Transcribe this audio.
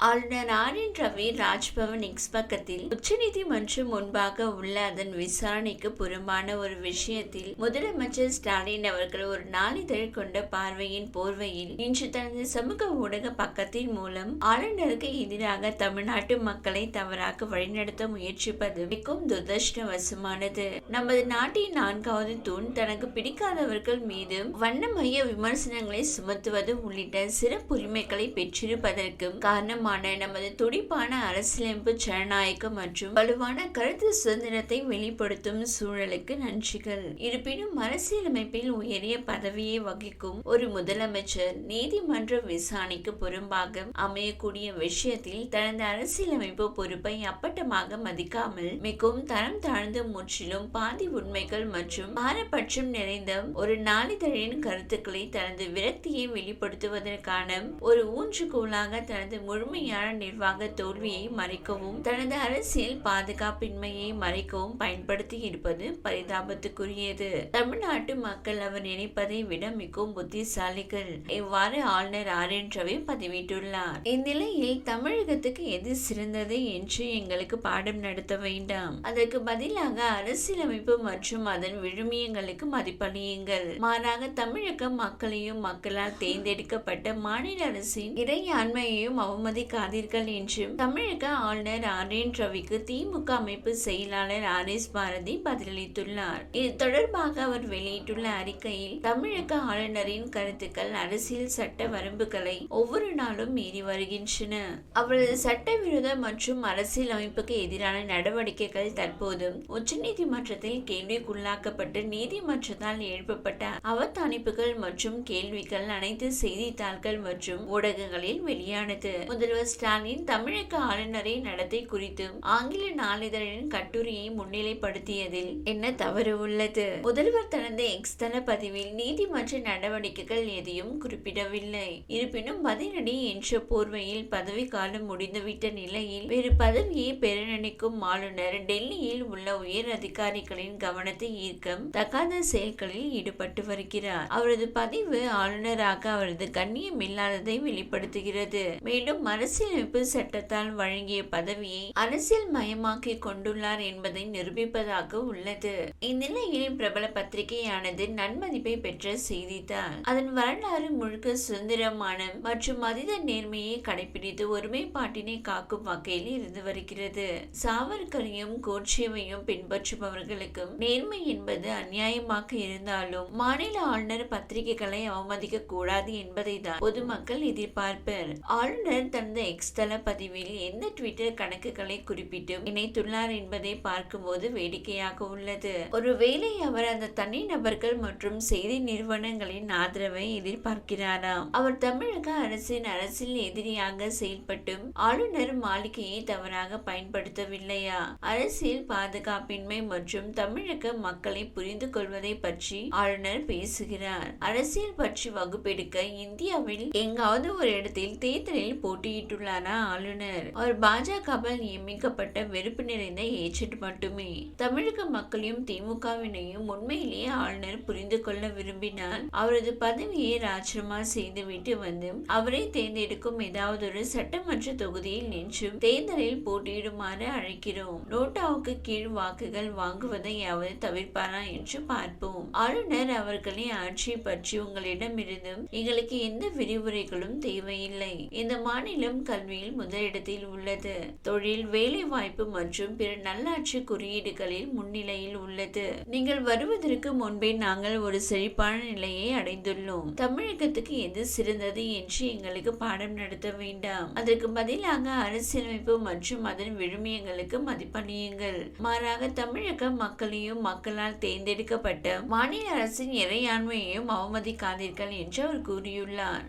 ஆளுநர் R N Ravi Raj Bhavan X பக்கத்தில் உச்சநீதிமன்றம் முன்பாக உள்ள அதன் விசாரணைக்கு புறம்பான ஒரு விஷயத்தில் முதலமைச்சர் ஸ்டாலின் அவர்கள் ஒரு நாளிதழ் கொண்ட பார்வையின் போர்வையில் இன்று தனது சமூக ஊடக பக்கத்தின் மூலம் ஆளுநருக்கு எதிராக தமிழ்நாட்டு மக்களை தவறாக வழிநடத்த முயற்சிப்பது மிகவும் துரதிருஷ்டவசமானது. நமது நாட்டின் நான்காவது தூண் தனக்கு பிடிக்காதவர்கள் மீது வண்ணமய விமர்சனங்களை சுமத்துவது உள்ளிட்ட சிறப்பு உரிமைகளை பெற்றிருப்பதற்கும் காரணம் நமது துடிப்பான அரசியலமைப்பு ஜனநாயகம் மற்றும் வலுவான கருத்து சுதந்திரத்தை வெளிப்படுத்தும் சூழலுக்கு நன்றிகள். இருப்பினும் அரசியலமைப்பில் உயரிய பதவியை வகிக்கும் ஒரு முதலமைச்சர் நீதிமன்ற விசாரணைக்கு புறம்பாக அமையக்கூடிய விஷயத்தில் தனது அரசியலமைப்பு பொறுப்பை அப்பட்டமாக மதிக்காமல் மிகவும் தரம் தாழ்ந்து முற்றிலும் பாதி உண்மைகள் மற்றும் பாரபட்சம் நிறைந்த ஒரு நாளிதழின் கருத்துக்களை தனது விரக்தியை வெளிப்படுத்துவதற்கான ஒரு ஊன்றுகோலாக தனது முழுமை கடுமையான நிர்வாக தோல்வியை மறைக்கவும் தனது அரசியல் பாதுகாப்பின்மையை மறைக்கவும் பயன்படுத்தி இருப்பது பரிதாபத்துக்குரியது. தமிழ்நாட்டு மக்கள் அவர் நினைப்பதை விட மிகவும் புத்திசாலிகள். இவ்வாறு ஆளுநர் ஆர். என். ரவி பதிவிட்டுள்ளார். இந்நிலையில் தமிழகத்துக்கு எது சிறந்தது என்று எங்களுக்கு பாடம் நடத்த வேண்டாம். அதற்கு பதிலாக அரசியலமைப்பு மற்றும் அதன் விழுமியங்களுக்கு மதிப்பளியுங்கள். மாறாக தமிழக மக்களையும் மக்களால் தேர்ந்தெடுக்கப்பட்ட மாநில அரசின் இறையாண்மையையும் அவமதி அனுமதிக்காதீர்கள் என்றும் தமிழக ஆளுநர் ஆர். என். ரவிக்கு திமுக அமைப்பு செயலாளர் ஆர். எஸ். பாரதி பதிலளித்துள்ளார். இது தொடர்பாக அவர் வெளியிட்டுள்ள அறிக்கையில் தமிழக ஆளுநரின் கருத்துக்கள் அரசியல் சட்ட வரம்புகளை ஒவ்வொரு நாளும் மீறி வருகின்றன. அவரது சட்டவிரோத மற்றும் அரசியல் அமைப்புக்கு எதிரான நடவடிக்கைகள் தற்போதும் உச்சநீதிமன்றத்தில் கேள்விக்குள்ளாக்கப்பட்டு நீதிமன்றத்தால் எழுப்பப்பட்ட அவதானிப்புகள் மற்றும் கேள்விகள் அனைத்து செய்தித்தாள்கள் மற்றும் ஊடகங்களில் வெளியானது. முதல்வர் ஸ்டாலின் தமிழக ஆளுநரை நடத்தை குறித்தும் ஆங்கில நாளிதழின் கட்டுரையை முன்னிலைப்படுத்தியதில் என்ன தவறு உள்ளது? முதல்வர் தனது எக்ஸ் தள பதிவில் நீதிமன்ற நடவடிக்கைகள் எதையும் குறிப்பிடவில்லை. இருப்பினும் பதினடி என்ற போர்வையில் பதவி காலம் முடிந்துவிட்ட நிலையில் வேறு பதவியை பெற நினைக்கும் ஆளுநர் டெல்லியில் உள்ள உயர் அதிகாரிகளின் கவனத்தை ஈர்க்க தகாத செயல்களில் ஈடுபட்டு வருகிறார். அவரது பதிவு ஆளுநராக அவரது கண்ணியம் இல்லாததை வெளிப்படுத்துகிறது. மேலும் அரசியலமைப்பு சட்டத்தால் வழங்கிய பதவியை அரசியல் மயமாக்கி கொண்டுள்ளார் என்பதை நிரூபிப்பதாக உள்ளது. இந்நிலையில் பிரபல பத்திரிகையானது நன்மதிப்பை பெற்ற செய்தித்தாள். அதன் வரலாறு முழுக்க சுதந்திரமான மற்றும் மனித நேர்மையை கடைபிடித்து ஒருமைப்பாட்டினை காக்கும் வகையில் இருந்து வருகிறது. சாவர்கரையும் கோட்சேவையும் பின்பற்றுபவர்களுக்கும் நேர்மை என்பது அநியாயமாக இருந்தாலும் மாநில ஆளுநர் பத்திரிகைகளை அவமதிக்க கூடாது என்பதை தான் பொதுமக்கள் எதிர்பார்ப்பர். ஆளுநர் தனது எக்ஸ் தள பதிவில் எந்த ட்விட்டர் கணக்குகளை குறிப்பிட்டு இணைத்துள்ளார் என்பதை பார்க்கும்போது வேடிக்கையாக உள்ளது. ஒருவேளை அவர் அந்த தனி நபர்கள் மற்றும் செய்தி நிறுவனங்களின் ஆதரவை எதிர்பார்க்கிறாராம் அவர் தமிழக அரசின் அரசியல் எதிரியாக செயல்பட்டும் ஆளுநர் மாளிகையை தவறாக பயன்படுத்தவில்லையா? அரசியல் பாதுகாப்பின்மை மற்றும் தமிழக மக்களை புரிந்து கொள்வதை பற்றி ஆளுநர் பேசுகிறார். அரசியல் பற்றி வகுப்பெடுக்க இந்தியாவில் எங்காவது ஒரு இடத்தில் தேர்தலில் வெளியிட்டுள்ளாரா ஆளுநர். அவர் பாஜகவால் நியமிக்கப்பட்ட வெறுப்பு நிறைந்த ஏஜென்ட் மட்டுமே. தமிழக மக்களையும் திமுகவினையும் உண்மையிலேயே ஆளுநர் புரிந்து கொள்ள விரும்பினால் அவரது பதவியை ராஜினாமா செய்துவிட்டு வந்து அவரை தேர்ந்தெடுக்கும் ஏதாவது ஒரு சட்டமன்ற தொகுதியில் நின்றும் தேர்தலில் போட்டியிடுமாறு அழைக்கிறோம். நோட்டாவுக்கு கீழ் வாக்குகள் வாங்குவதை வாங்குவதையாவது தவிர்ப்பாரா என்று பார்ப்போம். ஆளுநர் அவர்களின் ஆட்சி பற்றி உங்களிடமிருந்து எங்களுக்கு எந்த விரிவுரைகளும் தேவையில்லை. இந்த மாநிலம் கல்வியில் முதலிடத்தில் உள்ளது. தொழில் வேலை வாய்ப்பு மற்றும் பிற நல்லாட்சி குறியீடுகளில் முன்னிலையில் உள்ளது. நீங்கள் வருவதற்கு முன்பே நாங்கள் ஒரு செழிப்பான நிலையை அடைந்துள்ளோம். தமிழகத்துக்கு எது சிறந்தது என்று எங்களுக்கு பாடம் நடத்த வேண்டாம். அதற்கு பதிலாக அரசியலமைப்பு மற்றும் அதன் விழுமியங்களுக்கு மதிப்பணியுங்கள். மாறாக தமிழக மக்களையும் மக்களால் தேர்ந்தெடுக்கப்பட்ட மாநில அரசின் இறையாண்மையையும் அவமதிக்காதீர்கள் என்று அவர் கூறியுள்ளார்.